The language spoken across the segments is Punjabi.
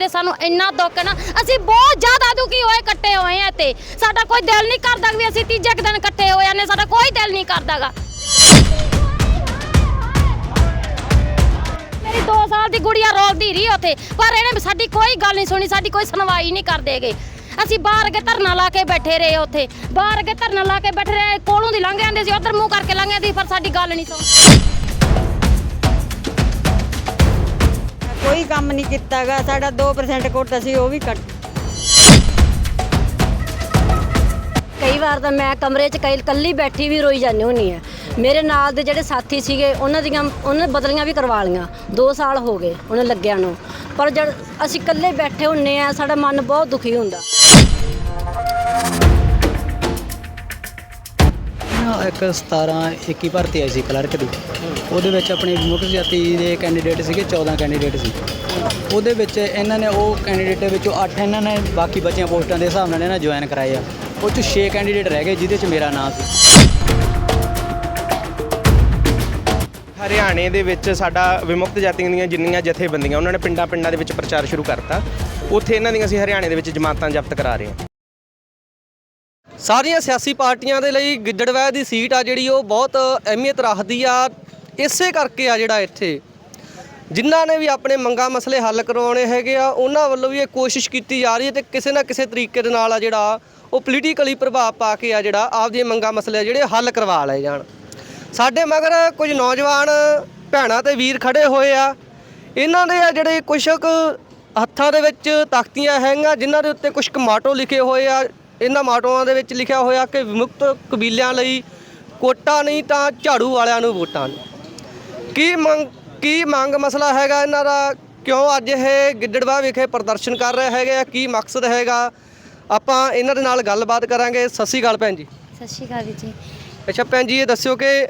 ਤੇ ਸਾਨੂੰ ਇੰਨਾ ਦੁੱਖ ਹੈ ਨਾ। ਅਸੀਂ ਬਹੁਤ ਜ਼ਿਆਦਾ ਦੁਖੀ ਹੋਏ ਇਕੱਠੇ ਹੋਏ ਆ ਤੇ ਸਾਡਾ ਕੋਈ ਦਿਲ ਨਹੀਂ ਕਰਦਾ ਵੀ ਅਸੀਂ ਤੀਜੇ ਕੁ ਦਿਨ ਇਕੱਠੇ ਹੋਏ ਨੇ ਸਾਡਾ ਕੋਈ ਦਿਲ ਨਹੀਂ ਕਰਦਾਗਾ। ਮੇਰੀ 2 ਸਾਲ ਦੀ ਗੁੜੀਆ ਰੋਲਦੀ ਰਹੀ ਉੱਥੇ, ਪਰ ਇਹਨੇ ਸਾਡੀ ਕੋਈ ਗੱਲ ਨਹੀਂ ਸੁਣੀ, ਸਾਡੀ ਕੋਈ ਸੁਣਵਾਈ ਨਹੀਂ ਕਰਦੇਗੇ ਅਸੀਂ ਬਾਹਰ ਕੇ ਧਰਨਾ ਲਾ ਕੇ ਬੈਠੇ ਰਹੇ ਉੱਥੇ। ਬਾਹਰ ਕੇ ਧਰਨਾ ਲਾ ਕੇ ਬੈਠੇ ਰਹੇ, ਕੋਲੋਂ ਦੀ ਲੰਘ ਜਾਂਦੇ ਸੀ, ਉਧਰ ਮੂੰਹ ਕਰਕੇ ਲੰਘ ਜਾਂਦੇ ਸੀ, ਪਰ ਸਾਡੀ ਗੱਲ ਨਹੀਂ ਸੁਣ ਕੋਈ ਕੰਮ ਨਹੀਂ ਕੀਤਾਗਾ, ਸਾਡਾ 2% ਕੋਟਾ ਸੀ ਉਹ ਵੀ ਕੱਟ ਕਈ ਵਾਰ ਤਾਂ ਮੈਂ ਕਮਰੇ 'ਚ ਕਈ ਕੱਲੀ ਬੈਠੀ ਵੀ ਰੋਈ ਜਾਂਦੀ ਹੁੰਨੀ ਆ। ਮੇਰੇ ਨਾਲ ਦੇ ਜਿਹੜੇ ਸਾਥੀ ਸੀਗੇ, ਉਹਨਾਂ ਦੀਆਂ ਉਹਨਾਂ ਨੇ ਬਦਲੀਆਂ ਵੀ ਕਰਵਾ ਲੀਆਂ 2 ਸਾਲ ਹੋ ਗਏ ਉਹਨੇ ਲੱਗਿਆ ਨੂੰ। ਪਰ ਜਦ ਅਸੀਂ ਇਕੱਲੇ ਬੈਠੇ ਹੁੰਨੇ ਆ, ਸਾਡਾ ਮਨ ਬਹੁਤ ਦੁਖੀ ਹੁੰਦਾ। ਨਾ ਇੱਕ 17 21 ਭਰਤੀ ਆਈ ਸੀ ਕਲਰਕ ਦੀ। ਉਹਦੇ ਵਿੱਚ ਆਪਣੇ ਮੁੱਖ ਜਾਤੀ ਦੇ ਕੈਂਡੀਡੇਟ ਸੀਗੇ 14 ਕੈਂਡੀਡੇਟ ਸੀ। ਉਹਦੇ ਵਿੱਚ ਇਹਨਾਂ ਨੇ ਉਹ ਕੈਂਡੀਡੇਟ ਵਿੱਚੋਂ 8 ਇਹਨਾਂ ਨੇ, ਬਾਕੀ ਬਚੀਆਂ ਪੋਸਟਾਂ ਦੇ ਹਿਸਾਬ ਨਾਲ ਇਹਨਾਂ ਜੁਆਇਨ ਕਰਾਏ ਆ। ਉਹ 'ਚ 6 ਕੈਂਡੀਡੇਟ ਰਹਿ ਗਏ, ਜਿਹਦੇ 'ਚ ਮੇਰਾ ਨਾਮ ਸੀ। ਹਰਿਆਣੇ ਦੇ ਵਿੱਚ ਸਾਡਾ ਵਿਮੁਕਤ ਜਾਤੀਆਂ ਦੀਆਂ ਜਿੰਨੀਆਂ ਜਥੇਬੰਦੀਆਂ, ਉਹਨਾਂ ਨੇ ਪਿੰਡਾਂ ਪਿੰਡਾਂ ਦੇ ਵਿੱਚ ਪ੍ਰਚਾਰ ਸ਼ੁਰੂ ਕਰਤਾ। ਉੱਥੇ ਇਹਨਾਂ ਦੀਆਂ ਅਸੀਂ ਹਰਿਆਣੇ ਦੇ ਵਿੱਚ ਜਮਾਤਾਂ ਜ਼ਬਤ ਕਰਾ ਰਹੇ ਹਾਂ। ਸਾਰੀਆਂ ਸਿਆਸੀ ਪਾਰਟੀਆਂ ਦੇ ਲਈ ਗਿੱਦੜਵੈ ਦੀ ਸੀਟ ਆ ਜਿਹੜੀ, ਉਹ ਬਹੁਤ ਅਹਿਮੀਅਤ ਰੱਖਦੀ ਆ, ਇਸੇ ਕਰਕੇ ਆ ਜਿਹੜਾ ਇੱਥੇ। ਜਿਨ੍ਹਾਂ ਨੇ ਵੀ ਆਪਣੇ ਮੰਗਾ ਮਸਲੇ ਹੱਲ ਕਰਵਾਉਣੇ ਹੈਗੇ ਆ, ਉਹਨਾਂ ਵੱਲੋਂ ਵੀ ਇਹ ਕੋਸ਼ਿਸ਼ ਕੀਤੀ ਜਾ ਰਹੀ ਹੈ ਤੇ ਕਿਸੇ ਨਾ ਕਿਸੇ ਤਰੀਕੇ ਦੇ ਨਾਲ ਆ ਜਿਹੜਾ, ਉਹ ਪੋਲੀਟੀਕਲੀ ਪ੍ਰਭਾਵ ਪਾ ਕੇ ਆ ਜਿਹੜਾ, ਆਪਦੀਆਂ ਮੰਗਾ ਮਸਲੇ ਆ ਜਿਹੜੇ, ਹੱਲ ਕਰਵਾ ਲਏ ਜਾਣ। ਸਾਡੇ ਮਗਰ ਕੁਝ ਨੌਜਵਾਨ ਭੈਣਾਂ ਤੇ ਵੀਰ ਖੜੇ ਹੋਏ ਆ। ਇਹਨਾਂ ਦੇ ਆ ਜਿਹੜੇ ਕੁਛ ਕੁ ਹੱਥਾਂ ਦੇ ਵਿੱਚ ਤਖਤੀਆਂ ਹੈਗੀਆਂ, ਜਿਨ੍ਹਾਂ ਦੇ ਉੱਤੇ ਕੁਝ ਮਾਟੋ ਲਿਖੇ ਹੋਏ ਆ। ਇਹਨਾਂ ਮਾਟੋਆਂ ਦੇ ਵਿੱਚ ਲਿਖਿਆ ਹੋਇਆ ਕਿ ਵਿਮੁਕਤ ਕਬੀਲਿਆਂ ਲਈ ਕੋਟਾ ਨਹੀਂ ਤਾਂ ਝਾੜੂ ਵਾਲਿਆਂ ਨੂੰ ਵੋਟਾਂ ਕੀ ਮੰਗ ਕੀ ਮੰਗ ਮਸਲਾ ਹੈਗਾ ਇਹਨਾਂ ਦਾ? ਕਿਉਂ ਅੱਜ ਇਹ ਗਿੱਦੜਵਾ ਵਿਖੇ ਪ੍ਰਦਰਸ਼ਨ ਕਰ ਰਹੇ ਹੈਗੇ ਆ? ਕੀ ਮਕਸਦ ਹੈਗਾ? ਆਪਾਂ ਇਹਨਾਂ ਦੇ ਨਾਲ ਗੱਲਬਾਤ ਕਰਾਂਗੇ। ਸ਼੍ਰੀ ਅਕਾਲ ਭੈਣ ਜੀ। ਸਤਿ ਸ਼੍ਰੀ ਅਕਾਲ ਵੀਰ ਜੀ। ਅੱਛਾ ਭੈਣ ਜੀ ਇਹ ਦੱਸਿਓ ਕਿ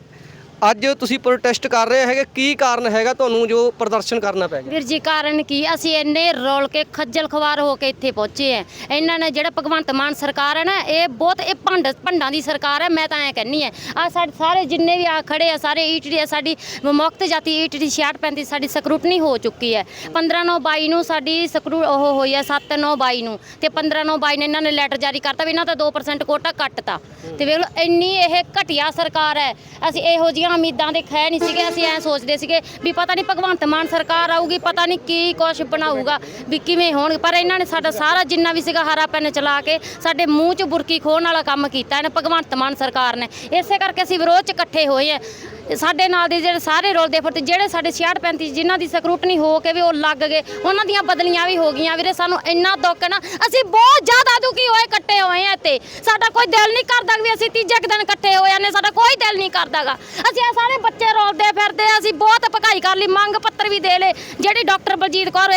ਅੱਜ ਤੁਸੀਂ ਪ੍ਰੋਟੈਸਟ ਕਰ ਰਹੇ ਹੈਗੇ, ਕੀ ਕਾਰਨ ਹੈਗਾ ਤੁਹਾਨੂੰ ਜੋ ਪ੍ਰਦਰਸ਼ਨ ਕਰਨਾ ਪੈ ਗਿਆ? ਵੀਰ ਜੀ, ਕਾਰਨ ਕੀ? ਅਸੀਂ ਇੰਨੇ ਰੋਲ ਕੇ ਖੱਜਲ ਖਵਾਰ ਹੋ ਕੇ ਇੱਥੇ ਪਹੁੰਚੇ ਆ। ਇਹਨਾਂ ਨੇ ਜਿਹੜਾ ਭਗਵੰਤ ਮਾਨ ਸਰਕਾਰ ਹੈ ਨਾ, ਇਹ ਬਹੁਤ, ਇਹ ਭੰਡ, ਭੰਡਾਂ ਦੀ ਸਰਕਾਰ ਹੈ, ਮੈਂ ਤਾਂ ਐ ਕਹਿੰਨੀ ਹੈ। ਆ ਸਾਡੇ ਸਾਰੇ ਜਿੰਨੇ ਵੀ ਆ ਖੜੇ ਆ, ਸਾਰੇ ਈਟਡੀ ਆ ਸਾਡੀ ਮੁਕਤ ਜਾਤੀ ਈਟਡੀ 6635 ਸਾਡੀ ਸਕਰੂਟਨੀ ਹੋ ਚੁੱਕੀ ਹੈ। 15 9 22 ਨੂੰ ਸਾਡੀ ਸਕਰੂ, ਉਹ ਹੋਈ ਹੈ 7 9 22 ਨੂੰ। ਤੇ 15 9 22 ਨੇ ਇਹਨਾਂ ਨੇ ਲੈਟਰ ਜਾਰੀ ਕਰਤਾ ਵੀ ਇਹਨਾਂ ਦਾ 2% ਕੋਟਾ ਕੱਟਤਾ। ਤੇ ਵੇਖ ਲਓ, ਇੰਨੀ ਇਹ ਘਟੀਆ ਸਰਕਾਰ ਹੈ, ਅਸੀਂ ਇਹੋ ਜਿਹੀਆਂ ਉਮੀਦਾਂ ਦੇ ਖੈ ਨਹੀਂ ਸੀਗੇ, ਅਸੀਂ ਐ ਸੋਚਦੇ ਸੀਗੇ ਵੀ ਪਤਾ ਨਹੀਂ ਭਗਵੰਤ ਮਾਨ ਸਰਕਾਰ ਆਊਗੀ, ਪਤਾ ਨਹੀਂ ਕੀ ਕੁਛ ਬਣਾਊਗਾ, ਵੀ ਕਿਵੇਂ ਹੋਣ, ਪਰ ਇਹਨਾਂ ਨੇ ਸਾਡਾ ਸਾਰਾ ਜਿੰਨਾ ਵੀ ਸੀਗਾ ਹਰਾ ਪੈਨ ਚਲਾ ਕੇ ਸਾਡੇ ਮੂੰਹ 'ਚ ਬੁਰਕੀ ਖੋਣ ਵਾਲਾ ਕੰਮ ਕੀਤਾ ਇਹਨੇ, ਭਗਵੰਤ ਮਾਨ ਸਰਕਾਰ ਨੇ। ਇਸੇ ਕਰਕੇ ਅਸੀਂ ਵਿਰੋਧ 'ਚ ਇਕੱਠੇ ਹੋਏ ਆ। ਸਾਡੇ ਨਾਲ ਦੇ ਜਿਹੜੇ ਸਾਰੇ ਰੋਲਦੇ ਫਿਰਦੇ, ਜਿਹੜੇ ਸਾਡੇ 66 35 ਜਿਨ੍ਹਾਂ ਦੀ ਸਕਰੂਟਨੀ ਹੋ ਕੇ ਵੀ ਉਹ ਲੱਗ ਗਏ, ਉਹਨਾਂ ਦੀਆਂ ਬਦਲੀਆਂ ਵੀ ਹੋ ਗਈਆਂ। ਵੀਰੇ, ਸਾਨੂੰ ਇੰਨਾ ਦੁੱਖ ਹੈ ਨਾ, ਅਸੀਂ ਬਹੁਤ ਜ਼ਿਆਦਾ ਦੁਖੀ ਹੋਏ, ਇਕੱਠੇ ਹੋਏ ਆ ਇੱਥੇ। ਸਾਡਾ ਕੋਈ ਦਿਲ ਨਹੀਂ ਕਰਦਾ ਵੀ ਅਸੀਂ ਤੀਜੇ ਕੁ ਦਿਨ ਇਕੱਠੇ ਹੋਏ ਨੇ ਸਾਡਾ ਕੋਈ ਦਿਲ ਨਹੀਂ ਕਰਦਾਗਾ। ਅਸੀਂ ਇਹ ਸਾਰੇ ਬੱਚੇ ਰੋਲਦੇ ਫਿਰਦੇ ਅਸੀਂ ਬਹੁਤ ਭਕਾਈ ਕਰ ਲਈ, ਮੰਗ ਪੱਤਰ ਵੀ ਦੇ ਲਏ। ਜਿਹੜੀ ਡਾਕਟਰ ਬਲਜੀਤ ਕੌਰ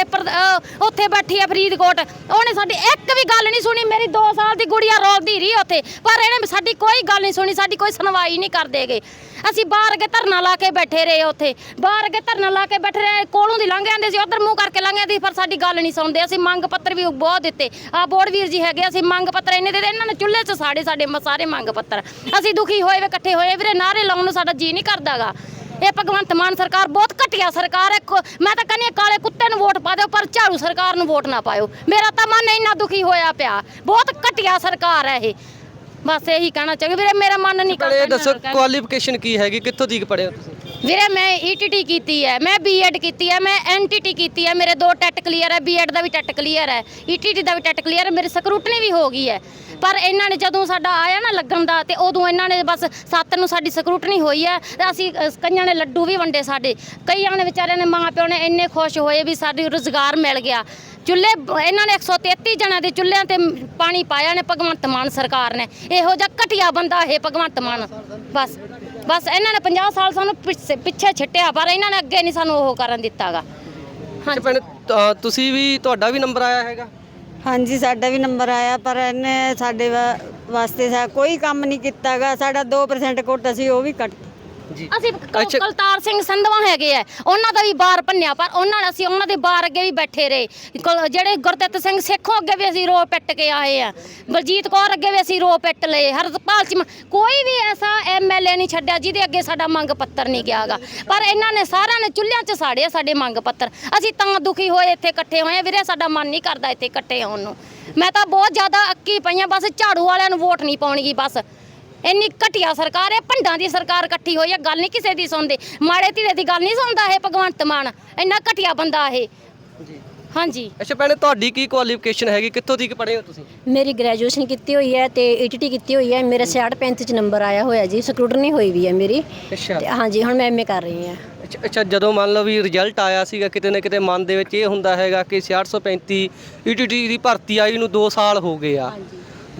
ਉੱਥੇ ਬੈਠੀ ਆ ਫਰੀਦਕੋਟ, ਉਹਨੇ ਸਾਡੀ ਇੱਕ ਵੀ ਗੱਲ ਨਹੀਂ ਸੁਣੀ। ਮੇਰੀ 2 ਸਾਲ ਦੀ ਗੁੜੀਆ ਰੋਲਦੀ ਰਹੀ ਉੱਥੇ, ਪਰ ਇਹਨੇ ਸਾਡੀ ਕੋਈ ਗੱਲ ਨਹੀਂ ਸੁਣੀ, ਸਾਡੀ ਕੋਈ ਸੁਣਵਾਈ ਨਹੀਂ ਕਰਦੇਗੇ ਅਸੀਂ ਬਾਹਰ ਅੱਗੇ ਧਰਨਾ ਲਾ ਕੇ ਬੈਠੇ ਰਹੇ ਉੱਥੇ। ਬਾਹਰ ਅੱਗੇ ਧਰਨਾ ਲਾ ਕੇ ਬੈਠੇ ਰਹੇ, ਕੋਲੋਂ ਦੀ ਲੰਘ ਜਾਂਦੇ ਸੀ, ਉਧਰ ਮੂੰਹ ਕਰਕੇ ਲੰਘ ਜਾਂਦੇ ਸੀ, ਪਰ ਸਾਡੀ ਗੱਲ ਨਹੀਂ ਸੁਣਦੇ। ਅਸੀਂ ਮੰਗ ਪੱਤਰ ਵੀ ਬਹੁਤ ਦਿੱਤੇ। ਆ ਬੋਰਡ ਵੀਰ ਜੀ ਹੈਗੇ ਅਸੀਂ ਮੰਗ ਪੱਤਰ ਇੰਨੇ ਦੇ ਇਹਨਾਂ ਨੇ ਚੁੱਲ੍ਹੇ 'ਚ ਸਾੜੇ ਸਾਡੇ ਸਾਰੇ ਮੰਗ ਪੱਤਰ। ਅਸੀਂ ਦੁਖੀ ਹੋਏ ਵੇ, ਇਕੱਠੇ ਹੋਏ ਵੀਰੇ ਨਾਰੇ ਲਾਉਣ ਨੂੰ ਸਾਡਾ ਜੀ ਨਹੀਂ ਕਰਦਾਗਾ। ਇਹ ਭਗਵੰਤ ਮਾਨ ਸਰਕਾਰ ਬਹੁਤ ਘਟੀਆ ਸਰਕਾਰ ਹੈ ਮੈਂ ਤਾਂ ਕਹਿੰਦੀ ਕਾਲੇ ਕੁੱਤੇ ਨੂੰ ਵੋਟ ਪਾ ਦਿਓ, ਪਰ ਝਾੜੂ ਸਰਕਾਰ ਨੂੰ ਵੋਟ ਨਾ ਪਾਇਓ। ਮੇਰਾ ਤਾਂ ਮਨ ਇੰਨਾ ਦੁਖੀ ਹੋਇਆ ਪਿਆ। ਬਹੁਤ ਘਟੀਆ ਸਰਕਾਰ ਹੈ ਇਹ। ਬਸ ਇਹੀ ਕਹਿਣਾ ਚਾਹੀਦਾ ਵੀਰੇ ਮੇਰਾ ਮਨ ਨਹੀਂ ਕਰਦਾ ਇਹ ਦੱਸੋ ਕਹਿਣ। ਕੁਆਲੀਫਿਕੇਸ਼ਨ ਕੀ ਹੈਗੀ? ਕਿੱਥੋਂ ਤੀਕ ਪੜ੍ਹੇ ਹੋ ਤੁਸੀਂ? ਵੀਰੇ ਮੈਂ ਈਟੀਟੀ ਕੀਤੀ ਹੈ। ਮੈਂ ਬੀਐਡ ਕੀਤੀ ਹੈ। ਮੈਂ ਐਨਟੀਟੀ ਕੀਤੀ ਹੈ। ਮੇਰੇ ਦੋ ਟੈਟ ਕਲੀਅਰ ਹੈ। ਬੀਐਡ ਦਾ ਵੀ ਟੈਟ ਕਲੀਅਰ ਹੈ। ਈਟੀਟੀ ਦਾ ਵੀ ਟੈਟ ਕਲੀਅਰ ਹੈ। ਮੇਰੀ ਸਕਰੂਟਨੀ ਵੀ ਹੋ ਗਈ ਹੈ। ਪਰ ਇਹਨਾਂ ਨੇ ਜਦੋਂ ਸਾਡਾ ਆਇਆ ਨਾ ਲੱਗਣ ਦਾ ਤੇ ਉਦੋਂ ਇਹਨਾਂ ਨੇ ਬਸ ਸੱਤ ਨੂੰ ਸਾਡੀ ਸਕਰੂਟਨੀ ਹੋਈ ਹੈ ਤੇ ਅਸੀਂ ਅ, ਕਈਆਂ ਨੇ ਲੱਡੂ ਵੀ ਵੰਡੇ ਸਾਡੇ। ਕਈਆਂ ਨੇ ਵਿਚਾਰਿਆਂ ਨੇ ਮਾਂ ਪਿਓ ਨੇ ਇੰਨੇ ਖੁਸ਼ ਹੋਏ ਵੀ ਸਾਡੀ ਰੁਜ਼ਗਾਰ ਮਿਲ ਗਿਆ। ਚੁੱਲ੍ਹੇ ਇਹਨਾਂ ਨੇ 133 ਜਣਾਂ ਦੇ ਚੁੱਲ੍ਹਿਆਂ ਤੇ ਪਾਣੀ ਪਾਇਆ ਨੇ ਭਗਵੰਤ ਮਾਨ ਸਰਕਾਰ ਨੇ। ਇਹੋ ਜਿਹਾ ਘਟੀਆ ਬੰਦਾ ਇਹ ਭਗਵੰਤ ਮਾਨ। ਬਸ ਬਸ ਇਹਨਾਂ ਨੇ 50 ਸਾਲ ਸਾਨੂੰ ਪਿੱਛੇ ਪਿੱਛੇ ਛੱਟਿਆ ਪਰ ਇਹਨਾਂ ਨੇ ਅੱਗੇ ਨਹੀਂ ਸਾਨੂੰ ਉਹ ਕਰਨ ਦਿੱਤਾਗਾ। ਹਾਂਜੀ ਭੈਣ ਅ, ਤੁਸੀਂ ਵੀ ਤੁਹਾਡਾ ਵੀ ਨੰਬਰ ਆਇਆ ਹੈਗਾ? ਹਾਂਜੀ, ਸਾਡਾ ਵੀ ਨੰਬਰ ਆਇਆ, ਪਰ ਇਹਨੇ ਸਾਡੇ ਵਾ- ਵਾਸਤੇ ਸਾ, ਕੋਈ ਕੰਮ ਨਹੀਂ ਕੀਤਾਗਾ ਸਾਡਾ 2% ਕੋਟਾ ਸੀ ਉਹ ਵੀ ਕੱਟ ਜੀ। ਅਸੀਂ ਕ- ਅੱਛਾ। ਕੁਲਤਾਰ ਸਿੰਘ ਸੰਧਵਾ ਹੈਗੇ ਆ। ਉਹਨਾਂ ਦਾ ਵੀ ਬਾਰ ਭੰਨਿਆ ਪਰ ਉਹਨਾਂ ਨੇ ਅਸੀਂ ਉਹਨਾਂ ਦੇ ਬਾਰ ਅੱਗੇ ਵੀ ਬੈਠੇ ਰਹੇ। ਕੁਲ- ਜਿਹੜੇ ਗੁਰਦਿੱਤ ਸਿੰਘ ਸੇਖੋਂ ਅੱਗੇ ਵੀ ਅਸੀਂ ਰੋ ਪਿੱਟ ਕੇ ਆਏ ਆ। ਬਲਜੀਤ ਕੌਰ ਅੱਗੇ ਵੀ ਅਸੀਂ ਰੋ ਪਿੱਟ ਲਏ। ਹਰਪਾਲ ਚੀਮਾ ਕੋਈ ਵੀ ਐਸਾ ਐਮਐਲਏ ਨਹੀਂ ਛੱਡਿਆ ਜਿਹਦੇ ਅੱਗੇ ਸਾਡਾ ਮੰਗ ਪੱਤਰ ਨਹੀਂ ਗਿਆਗਾ। ਪਰ ਇਹਨਾਂ ਨੇ ਸਾਰਿਆਂ ਨੇ ਚੁੱਲ੍ਹਿਆਂ 'ਚ ਸਾੜੇ ਆ ਸਾਡੇ ਮੰਗ ਪੱਤਰ। ਅਸੀਂ ਤਾਂ ਦੁਖੀ ਹੋਏ ਇੱਥੇ ਇਕੱਠੇ ਹੋਏ ਵੀਰੇ ਸਾਡਾ ਮਨ ਨਹੀਂ ਕਰਦਾ ਇੱਥੇ ਇਕੱਠੇ ਹੋਣ ਨੂੰ। ਮੈਂ ਤਾਂ ਬਹੁਤ ਜ਼ਿਆਦਾ ਅੱਕੀ ਪਈਆਂ ਬਸ ਝਾੜੂ ਵਾਲਿਆਂ ਨੂੰ ਵੋਟ ਨਹੀਂ ਪਾਉਣਗੀ ਬਸ। ਇੰਨੀ ਘਟੀਆ ਸਰਕਾਰ ਹੈ ਭੰਡਾਂ ਦੀ ਸਰਕਾਰ ਇਕੱਠੀ ਹੋਈ ਹੈ ਗੱਲ ਨਹੀਂ ਕਿਸੇ ਦੀ ਸੁਣਦੇ। ਮਾੜੇ ਧੀਰੇ ਦੀ ਗੱਲ ਨਹੀਂ ਸੁਣਦਾ ਇਹ ਭਗਵੰਤ ਮਾਨ। ਇੰਨਾ ਘਟੀਆ ਬੰਦਾ ਇਹ। ਹਾਂਜੀ। ਅੱਛਾ ਭੈਣੇ ਤੁਹਾਡੀ ਕੀ ਕੁਆਲੀਫਿਕੇਸ਼ਨ ਹੈਗੀ? ਕਿੱਥੋਂ ਤੱਕ ਪੜ੍ਹੇ ਹੋ ਤੁਸੀਂ? ਮੇਰੀ ਗ੍ਰੈਜੂਏਸ਼ਨ ਕੀਤੀ ਹੋਈ ਹੈ ਤੇ ਈਟੀਟੀ ਕੀਤੀ ਹੋਈ ਹੈ। ਮੇਰਾ 66 ਚ ਨੰਬਰ ਆਇਆ ਹੋਇਆ ਜੀ। ਸਕਰੂਟਨੀ ਹੋਈ ਵੀ ਹੈ ਮੇਰੀ। ਅੱਛਾ। ਤੇ ਹਾਂਜੀ ਹੁਣ ਮੈਂ ਐਮਏ ਕਰ ਰਹੀ ਹਾਂ। ਅੱਛਾ ਅੱਛਾ ਜਦੋਂ ਮੰਨ ਲਓ ਵੀ ਰਿਜ਼ਲਟ ਆਇਆ ਸੀਗਾ ਕਿਤੇ ਨਾ ਕਿਤੇ ਮਨ ਦੇ ਵਿੱਚ ਇਹ ਹੁੰਦਾ ਹੈਗਾ ਕਿ 6835 ਈਟੀਟੀ ਦੀ ਭਰਤੀ ਆਈ ਨੂੰ 2 ਸਾਲ ਹੋ ਗਏ ਆ।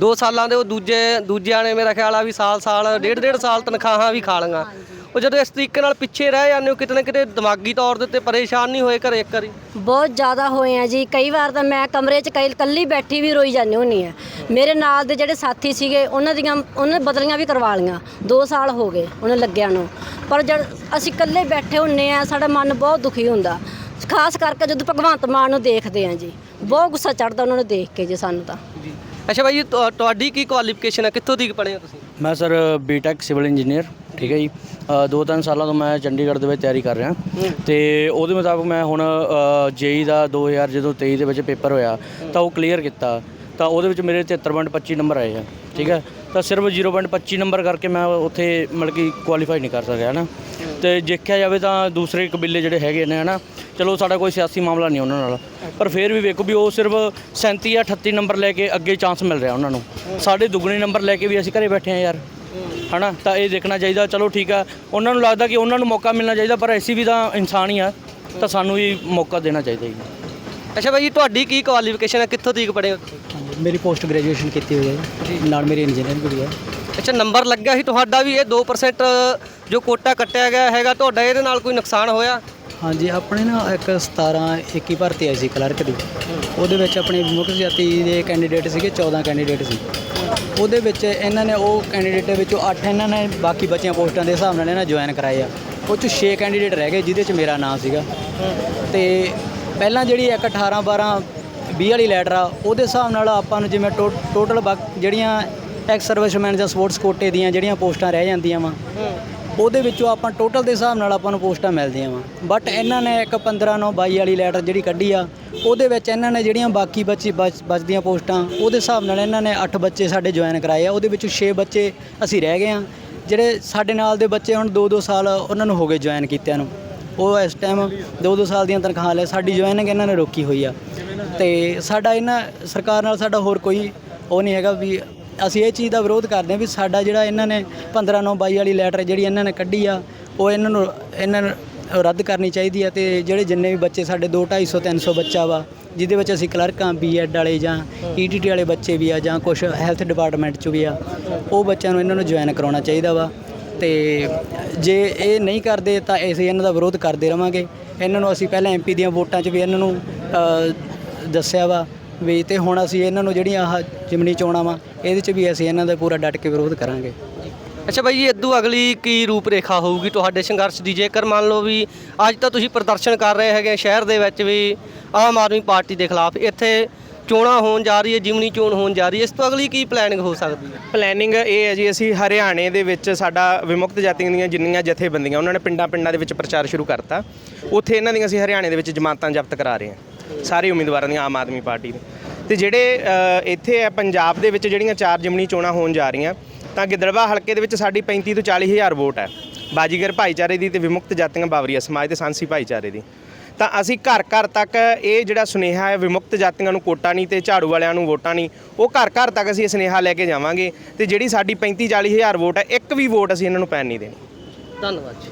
2 ਸਾਲਾਂ ਦੇ ਉਹ ਦੂਜੇ ਦੂਜਿਆਂ ਨੇ ਮੇਰਾ ਖਿਆਲ ਆ ਵੀ ਸਾਲ ਸਾਲ ਡੇਢ ਡੇਢ ਸਾਲ ਤਨਖਾਹਾਂ ਵੀ ਖਾ ਲਈਆਂ। ਉਹ ਜਦੋਂ ਇਸ ਤਰੀਕੇ ਨਾਲ ਪਿੱਛੇ ਰਹਿ ਜਾਂਦੇ ਹੋ ਕਿਤੇ ਨਾ ਕਿਤੇ ਦਿਮਾਗੀ ਤੌਰ ਦੇ ਉੱਤੇ ਪਰੇਸ਼ਾਨ ਨਹੀਂ ਹੋਏ ਘਰੇ ਇੱਕ ਵਾਰੀ? ਬਹੁਤ ਜ਼ਿਆਦਾ ਹੋਏ ਆ ਜੀ। ਕਈ ਵਾਰ ਤਾਂ ਮੈਂ ਕਮਰੇ 'ਚ ਕਈ ਕੱਲੀ ਬੈਠੀ ਵੀ ਰੋਈ ਜਾਂਦੀ ਹੁੰਨੀ ਆ। ਮੇਰੇ ਨਾਲ ਦੇ ਜਿਹੜੇ ਸਾਥੀ ਸੀਗੇ ਉਹਨਾਂ ਦੀਆਂ ਉਹਨਾਂ ਨੇ ਬਦਲੀਆਂ ਵੀ ਕਰਵਾ ਲਈਆਂ। 2 ਸਾਲ ਹੋ ਗਏ ਉਹਨਾਂ ਲੱਗਿਆਂ ਨੂੰ। ਪਰ ਜਦ ਅਸੀਂ ਇਕੱਲੇ ਬੈਠੇ ਹੁੰਨੇ ਆ ਸਾਡਾ ਮਨ ਬਹੁਤ ਦੁਖੀ ਹੁੰਦਾ। ਖਾਸ ਕਰਕੇ ਜਦੋਂ ਭਗਵੰਤ ਮਾਨ ਨੂੰ ਦੇਖਦੇ ਆ ਜੀ ਬਹੁਤ ਗੁੱਸਾ ਚੜਦਾ ਉਹਨਾਂ ਨੂੰ ਦੇਖ ਕੇ ਜੀ ਸਾਨੂੰ ਤਾਂ। ਅੱਛਾ ਭਾਈ ਜੀ ਤੁਹਾ- ਤੁਹਾਡੀ ਕੀ ਕੁਆਲੀਫਿਕੇਸ਼ਨ ਹੈ ਕਿੱਥੋਂ ਤੱਕ ਪੜ੍ਹੇ ਹੋ ਤੁਸੀਂ? ਮੈਂ ਸਰ ਬੀਟੈਕ ਸਿਵਲ ਇੰਜੀਨੀਅਰ ਠੀਕ ਹੈ ਜੀ। ਅ, ਦੋ ਤਿੰਨ ਸਾਲਾਂ ਤੋਂ ਮੈਂ ਚੰਡੀਗੜ੍ਹ ਦੇ ਵਿੱਚ ਤਿਆਰੀ ਕਰ ਰਿਹਾ। ਤੇ ਉਹਦੇ ਮੁਤਾਬਕ ਮੈਂ ਹੁਣ ਜੇਈ ਦਾ 2000 ਜਦੋਂ 23 ਦੇ ਵਿੱਚ ਪੇਪਰ ਹੋਇਆ ਤਾਂ ਉਹ ਕਲੀਅਰ ਕੀਤਾ। ਤਾਂ ਉਹਦੇ ਵਿੱਚ ਮੇਰੇ 73.25 ਨੰਬਰ ਆਏ ਆ ਠੀਕ ਹੈ। ਤਾਂ ਸਿਰਫ 0.25 ਨੰਬਰ ਕਰਕੇ ਮੈਂ ਉੱਥੇ ਮਤਲਬ ਕਿ ਕੁਆਲੀਫਾਈ ਨਹੀਂ ਕਰ ਸਕਿਆ ਨਾ। ਤੇ ਦੇਖਿਆ ਜਾਵੇ ਤਾਂ ਦੂਸਰੇ ਕਬੀਲੇ ਜਿਹੜੇ ਹੈਗੇ ਨੇ ਹਨਾ? ਚਲੋ ਸਾਡਾ ਕੋਈ ਸਿਆਸੀ ਮਾਮਲਾ ਨਹੀਂ ਉਹਨਾਂ ਨਾਲ। ਪਰ ਫਿਰ ਵੀ ਵੇਖੋ ਵੀ ਉਹ ਸਿਰਫ 37 ਜਾਂ 38 ਨੰਬਰ ਲੈ ਕੇ ਅੱਗੇ ਚਾਂਸ ਮਿਲ ਰਿਹਾ ਉਹਨਾਂ ਨੂੰ। ਸਾਡੇ ਦੁੱਗਣੇ ਨੰਬਰ ਲੈ ਕੇ ਵੀ ਅਸੀਂ ਘਰੇ ਬੈਠੇ ਆ ਯਾਰ। ਹਨਾ? ਤਾਂ ਇਹ ਦੇਖਣਾ ਚਾਹੀਦਾ ਚਲੋ ਠੀਕ ਆ। ਉਹਨਾਂ ਨੂੰ ਲੱਗਦਾ ਕਿ ਉਹਨਾਂ ਨੂੰ ਮੌਕਾ ਮਿਲਣਾ ਚਾਹੀਦਾ ਪਰ ਅਸੀਂ ਵੀ ਤਾਂ ਇਨਸਾਨ ਹੀ ਆ। ਤਾਂ ਸਾਨੂੰ ਵੀ ਮੌਕਾ ਦੇਣਾ ਚਾਹੀਦਾ ਜੀ। ਅੱਛਾ ਭਾਈ ਜੀ ਤੁਹਾਡੀ ਕੀ ਕੁਆਲੀਫਿਕੇਸ਼ਨ ਹੈ ਕਿੱਥੋਂ ਤੱਕ ਪੜ੍ਹੇ ਹੋ? ਮੇਰੀ ਪੋਸਟ ਗ੍ਰੈਜੂਏਸ਼ਨ ਕੀਤੀ ਹੋਈ ਹੈ ਨਾਲ ਮੇਰੀ ਇੰਜੀਨੀਅਰਿੰਗ ਵੀ ਹੈ। ਅੱਛਾ, ਨੰਬਰ ਲੱਗਿਆ ਸੀ ਤੁਹਾਡਾ ਵੀ, ਇਹ 2% ਜੋ ਕੋਟਾ ਕੱਟਿਆ ਗਿਆ ਹੈਗਾ, ਤੁਹਾਡਾ ਇਹਦੇ ਨਾਲ ਕੋਈ ਨੁਕਸਾਨ ਹੋਇਆ? ਹਾਂਜੀ, ਆਪਣੇ ਨਾ ਇੱਕ 17 21 ਭਰਤੀ ਆਈ ਸੀ ਕਲਰਕ ਦੀ। ਉਹਦੇ ਵਿੱਚ ਆਪਣੇ ਮੁੱਖ ਜਾਤੀ ਦੇ ਕੈਂਡੀਡੇਟ ਸੀਗੇ 14 ਕੈਂਡੀਡੇਟ ਸੀ। ਉਹਦੇ ਵਿੱਚ ਇਹਨਾਂ ਨੇ ਉਹ ਕੈਂਡੀਡੇਟ ਵਿੱਚੋਂ 8 ਇਹਨਾਂ ਨੇ ਬਾਕੀ ਬਚੀਆਂ ਪੋਸਟਾਂ ਦੇ ਹਿਸਾਬ ਨਾਲ ਇਹਨਾਂ ਜੁਆਇਨ ਕਰਾਏ ਆ। ਉਹ ਚ 6 ਕੈਂਡੀਡੇਟ ਰਹਿ ਗਏ, ਜਿਹਦੇ ਚ ਮੇਰਾ ਨਾਮ ਸੀਗਾ। ਤੇ ਪਹਿਲਾਂ ਜਿਹੜੀ ਇੱਕ 18 12 20 ਵਾਲੀ ਲੈਟਰ ਆ, ਉਹਦੇ ਹਿਸਾਬ ਨਾਲ ਆਪਾਂ ਨੂੰ ਜਿਵੇਂ ਟੋ- ਟੋਟਲ ਬਕ- ਜਿਹੜੀਆਂ ਐਕਸ ਸਰਵਿਸਮੈਨ ਜਾਂ ਸਪੋਰਟਸ ਕੋਟੇ ਦੀਆਂ ਜਿਹੜੀਆਂ ਪੋਸਟਾਂ ਰਹਿ ਜਾਂਦੀਆਂ ਵਾ, ਉਹਦੇ ਵਿੱਚੋਂ ਆਪਾਂ ਟੋਟਲ ਦੇ ਹਿਸਾਬ ਨਾਲ ਆਪਾਂ ਨੂੰ ਪੋਸਟਾਂ ਮਿਲਦੀਆਂ ਵਾ। ਬਟ ਇਹਨਾਂ ਨੇ ਇੱਕ 15 9 22 ਵਾਲੀ ਲੈਟਰ ਜਿਹੜੀ ਕੱਢੀ ਆ, ਉਹਦੇ ਵਿੱਚ ਇਹਨਾਂ ਨੇ ਜਿਹੜੀਆਂ ਬਾਕੀ ਬੱਚੀ ਬਚ- ਬਚਦੀਆਂ ਪੋਸਟਾਂ, ਉਹਦੇ ਹਿਸਾਬ ਨਾਲ ਇਹਨਾਂ ਨੇ 8 ਬੱਚੇ ਸਾਡੇ ਜੁਆਇਨ ਕਰਾਏ ਆ, ਉਹਦੇ ਵਿੱਚੋਂ 6 ਬੱਚੇ ਅਸੀਂ ਰਹਿ ਗਏ ਆ। ਜਿਹੜੇ ਸਾਡੇ ਨਾਲ ਦੇ ਬੱਚੇ ਹੁਣ 2-2 ਸਾਲ ਉਹਨਾਂ ਨੂੰ ਹੋ ਗਏ ਜੁਆਇਨ ਕੀਤਿਆਂ ਨੂੰ। ਉਹ ਇਸ ਟਾਈਮ 2-2 ਸਾਲ ਦੀਆਂ ਤਨਖਾਹਾਂ ਲੈ, ਸਾਡੀ ਜੁਆਇਨਿੰਗ ਇਹਨਾਂ ਨੇ ਰੋਕੀ ਹੋਈ ਆ। ਤੇ ਸਾਡਾ ਇਹਨਾਂ, ਸਰਕਾਰ ਨਾਲ ਸਾਡਾ ਹੋਰ ਕੋਈ ਉਹ ਨਹੀਂ ਹੈਗਾ ਵੀ ਅਸੀਂ ਇਹ ਚੀਜ਼ ਦਾ ਵਿਰੋਧ ਕਰਦੇ ਹਾਂ ਵੀ ਸਾਡਾ ਜਿਹੜਾ ਇਹਨਾਂ ਨੇ 15 9 22 ਵਾਲੀ ਲੈਟਰ ਜਿਹੜੀ ਇਹਨਾਂ ਨੇ ਕੱਢੀ ਆ, ਉਹ ਇਹਨਾਂ ਨੂੰ ਇਹਨਾਂ ਨੂੰ ਰੱਦ ਕਰਨੀ ਚਾਹੀਦੀ ਆ ਤੇ ਜਿਹੜੇ ਜਿੰਨੇ ਵੀ ਬੱਚੇ ਸਾਡੇ 2 250 300 ਬੱਚਾ ਵਾ, ਜਿਹਦੇ ਵਿੱਚ ਅਸੀਂ ਕਲਰਕਾਂ ਬੀਐਡ ਵਾਲੇ ਜਾਂ ਈਟੀਟੀ ਵਾਲੇ ਬੱਚੇ ਵੀ ਆ ਜਾਂ ਕੁਝ ਹੈਲਥ ਡਿਪਾਰਟਮੈਂਟ ਚ ਵੀ ਆ, ਉਹ ਬੱਚਿਆਂ ਨੂੰ ਇਹਨਾਂ ਨੂੰ ਜੁਆਇਨ ਕਰਾਉਣਾ ਚਾਹੀਦਾ ਵਾ ਤੇ ਜੇ ਇਹ ਨਹੀਂ ਕਰਦੇ ਤਾਂ ਅਸੀਂ ਇਹਨਾਂ ਦਾ ਵਿਰੋਧ ਕਰਦੇ ਰਵਾਂਗੇ। ਇਹਨਾਂ ਨੂੰ ਅਸੀਂ ਪਹਿਲਾਂ ਐਮਪੀ ਦੀਆਂ ਵੋਟਾਂ 'ਚ ਵੀ ਇਹਨਾਂ ਨੂੰ ਦੱਸਿਆ ਵਾ ਵੀ ਤੇ ਹੁਣ ਅਸੀਂ ਇਹਨਾਂ ਨੂੰ ਜਿਹੜੀਆਂ ਆਹ ਜਿਮਨੀ ਚੋਣਾਂ ਵਾ ਇਹਦੇ 'ਚ ਵੀ ਅਸੀਂ ਇਹਨਾਂ ਦਾ ਪੂਰਾ ਡਟ ਕੇ ਵਿਰੋਧ ਕਰਾਂਗੇ। ਅੱਛਾ ਭਾਈ ਜੀ ਇਦੋਂ ਅਗਲੀ ਕੀ ਰੂਪ ਰੇਖਾ ਹੋਊਗੀ ਤੁਹਾਡੇ ਸੰਘਰਸ਼ ਦੀ? ਜੇਕਰ ਮੰਨ ਲਓ ਵੀ ਅੱਜ ਤਾਂ ਤੁਸੀਂ ਪ੍ਰਦਰਸ਼ਨ ਕਰ ਰਹੇ ਹੈਗੇ ਸ਼ਹਿਰ ਦੇ ਵਿੱਚ ਵੀ ਆਮ ਆਦਮੀ ਪਾਰਟੀ ਦੇ ਖਿਲਾਫ ਇੱਥੇ ਚੋਣਾਂ ਹੋਣ ਜਾ ਰਹੀ ਹੈ ਜਿਮਨੀ ਚੋਣ ਹੋਣ ਜਾ ਰਹੀ ਹੈ ਇਸ ਤੋਂ ਅਗਲੀ ਕੀ ਪਲੈਨਿੰਗ ਹੋ ਸਕਦੀ ਹੈ? ਪਲੈਨਿੰਗ ਇਹ ਹੈ ਜੀ ਅਸੀਂ ਹਰਿਆਣੇ ਦੇ ਵਿੱਚ ਸਾਡਾ ਵਿਮੁਕਤ ਜਾਤੀਆਂ ਦੀਆਂ ਜਿੰਨੀਆਂ ਜਥੇਬੰਦੀਆਂ ਉਹਨਾਂ ਨੇ ਪਿੰਡਾਂ ਪਿੰਡਾਂ ਦੇ ਵਿੱਚ ਪ੍ਰਚਾਰ ਸ਼ੁਰੂ ਕਰਤਾ। ਉੱਥੇ ਇਹਨਾਂ ਦੀਆਂ ਅਸੀਂ ਹਰਿਆਣੇ ਦੇ ਵਿੱਚ ਜਮਾਤਾਂ ਜ਼ਬਤ ਕਰਾ ਰਹੇ ਹਾਂ ਸਾਰੇ ਉਮੀਦਵਾਰਾਂ ਦੀਆਂ ਆਮ ਆਦਮੀ ਪਾਰਟੀ ਦੇ ਤੇ ਜਿਹੜੇ ਇੱਥੇ ਹੈ ਪੰਜਾਬ ਦੇ ਵਿੱਚ ਜਿਹੜੀਆਂ ਚਾਰ ਜਿਮਨੀ ਚੋਣਾਂ ਹੋਣ ਜਾ ਰਹੀਆਂ, ਤਾਂ ਗਿੱਦੜਵਾ ਹਲਕੇ ਦੇ ਵਿੱਚ ਸਾਡੀ 35 ਤੋਂ 40 ਹਜ਼ਾਰ ਵੋਟ ਹੈ। ਬਾਜੀਗਰ ਭਾਈਚਾਰੇ ਦੀ ਤੇ ਵਿਮੁਕਤ ਜਾਤੀਆਂ ਬਾਵਰੀਆ ਸਮਾਜ ਤੇ ਸਾਂਸੀ ਭਾਈਚਾਰੇ ਦੀ। ਤਾਂ ਅਸੀਂ ਘਰ ਘਰ ਤੱਕ ਇਹ ਜਿਹੜਾ ਸੁਨੇਹਾ ਹੈ, ਵਿਮੁਕਤ ਜਾਤੀਆਂ ਨੂੰ ਕੋਟਾ ਨਹੀਂ ਤੇ ਝਾੜੂ ਵਾਲਿਆਂ ਨੂੰ ਵੋਟਾਂ ਨਹੀਂ, ਉਹ ਘਰ ਘਰ ਤੱਕ ਅਸੀਂ ਇਹ ਸੁਨੇਹਾ ਲੈ ਕੇ ਜਾਵਾਂਗੇ ਤੇ ਜਿਹੜੀ ਸਾਡੀ 35 40 ਹਜ਼ਾਰ ਵੋਟ ਹੈ, ਇੱਕ ਵੀ ਵੋਟ ਅਸੀਂ ਇਹਨਾਂ ਨੂੰ ਪੈਣ ਨਹੀਂ ਦੇਣੀ। ਧੰਨਵਾਦ ਜੀ।